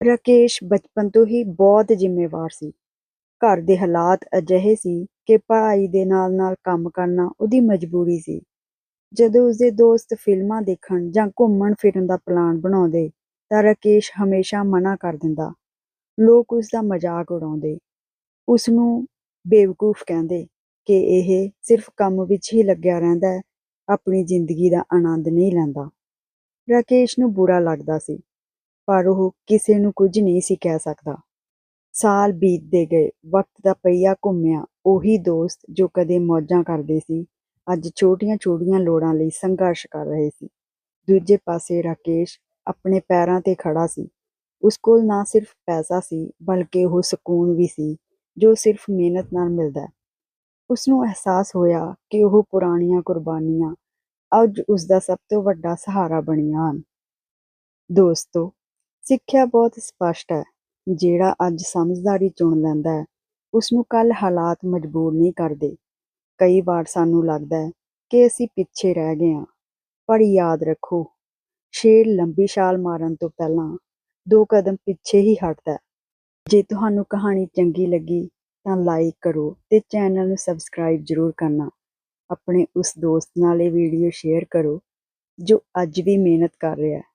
ਰਾਕੇਸ਼ ਬਚਪਨ ਤੋਂ ਹੀ ਬਹੁਤ ਜ਼ਿੰਮੇਵਾਰ ਸੀ। ਘਰ ਦੇ ਹਾਲਾਤ ਅਜਿਹੇ ਸੀ ਕਿ ਪੜ੍ਹਾਈ ਦੇ ਨਾਲ ਨਾਲ ਕੰਮ ਕਰਨਾ ਉਹਦੀ ਮਜਬੂਰੀ ਸੀ। ਜਦੋਂ ਉਸਦੇ ਦੋਸਤ ਫਿਲਮਾਂ ਦੇਖਣ ਜਾਂ ਘੁੰਮਣ ਫਿਰਨ ਦਾ ਪਲਾਨ ਬਣਾਉਂਦੇ ਤਾਂ ਰਾਕੇਸ਼ ਹਮੇਸ਼ਾ ਮਨਾ ਕਰ ਦਿੰਦਾ। ਲੋਕ ਉਸਦਾ ਮਜ਼ਾਕ ਉਡਾਉਂਦੇ। ਉਸਨੂੰ ਬੇਵਕੂਫ ਕਹਿੰਦੇ ਕਿ ਇਹ ਸਿਰਫ ਕੰਮ ਵਿੱਚ ਹੀ ਲੱਗਿਆ ਰਹਿੰਦਾ ਆਪਣੀ ਜ਼ਿੰਦਗੀ ਦਾ ਆਨੰਦ ਨਹੀਂ ਲੈਂਦਾ। ਰਾਕੇਸ਼ ਨੂੰ ਬੁਰਾ ਲੱਗਦਾ ਸੀ। ਪਰ ਉਹ ਕਿਸੇ ਨੂੰ ਕੁਝ ਨਹੀਂ ਸੀ ਕਹਿ ਸਕਦਾ। ਸਾਲ ਬੀਤਦੇ ਗਏ, ਵਕਤ ਦਾ ਪਹੀਆ ਘੁੰਮਿਆ, ਉਹੀ ਦੋਸਤ ਜੋ ਕਦੇ ਮੌਜਾਂ ਕਰਦੇ ਸੀ, ਅੱਜ ਛੋਟੀਆਂ-ਛੋਟੀਆਂ ਲੋੜਾਂ ਲਈ ਸੰਘਰਸ਼ ਕਰ ਰਹੇ ਸੀ। ਦੂਜੇ ਪਾਸੇ ਰਾਕੇਸ਼ ਆਪਣੇ ਪੈਰਾਂ ਤੇ ਖੜਾ ਸੀ। ਉਸ ਕੋਲ ਨਾ ਸਿਰਫ ਪੈਸਾ ਸੀ, ਬਲਕਿ ਉਹ ਸਕੂਨ ਵੀ ਸੀ, ਜੋ ਸਿਰਫ ਮਿਹਨਤ ਨਾਲ ਮਿਲਦਾ ਹੈ। ਉਸ ਨੂੰ ਅਹਿਸਾਸ ਹੋਇਆ ਕਿ ਉਹ ਪੁਰਾਣੀਆਂ ਕੁਰਬਾਨੀਆਂ ਅੱਜ ਉਸ ਦਾ ਸਭ ਤੋਂ ਵੱਡਾ ਸਹਾਰਾ ਬਣੀਆਂ ਹਨ। ਦੋਸਤੋ ਸਿੱਖਿਆ ਬਹੁਤ ਸਪਸ਼ਟ ਹੈ। ਜਿਹੜਾ ਅੱਜ ਸਮਝਦਾਰੀ ਚੁਣ ਲੈਂਦਾ ਹੈ ਉਸ ਨੂੰ ਕੱਲ ਹਾਲਾਤ ਮਜਬੂਰ ਨਹੀਂ ਕਰਦੇ। ਕਈ ਵਾਰ ਸਾਨੂੰ ਲੱਗਦਾ ਹੈ ਕਿ ਅਸੀਂ ਪਿੱਛੇ ਰਹਿ ਗਏ ਹਾਂ, ਪਰ ਯਾਦ ਰੱਖੋ, ਸ਼ੇਰ ਲੰਬੀ ਛਾਲ ਮਾਰਨ ਤੋਂ ਪਹਿਲਾਂ ਦੋ ਕਦਮ ਪਿੱਛੇ ਹੀ ਹਟਦਾ ਹੈ। ਜੇ ਤੁਹਾਨੂੰ ਕਹਾਣੀ ਚੰਗੀ ਲੱਗੀ ਤਾਂ ਲਾਈਕ ਕਰੋ ਤੇ ਚੈਨਲ ਨੂੰ ਸਬਸਕ੍ਰਾਈਬ ਜ਼ਰੂਰ ਕਰਨਾ। ਆਪਣੇ ਉਸ ਦੋਸਤ ਨਾਲ ਇਹ ਵੀਡੀਓ ਸ਼ੇਅਰ ਕਰੋ ਜੋ ਅੱਜ ਵੀ ਮਿਹਨਤ ਕਰ ਰਿਹਾ ਹੈ।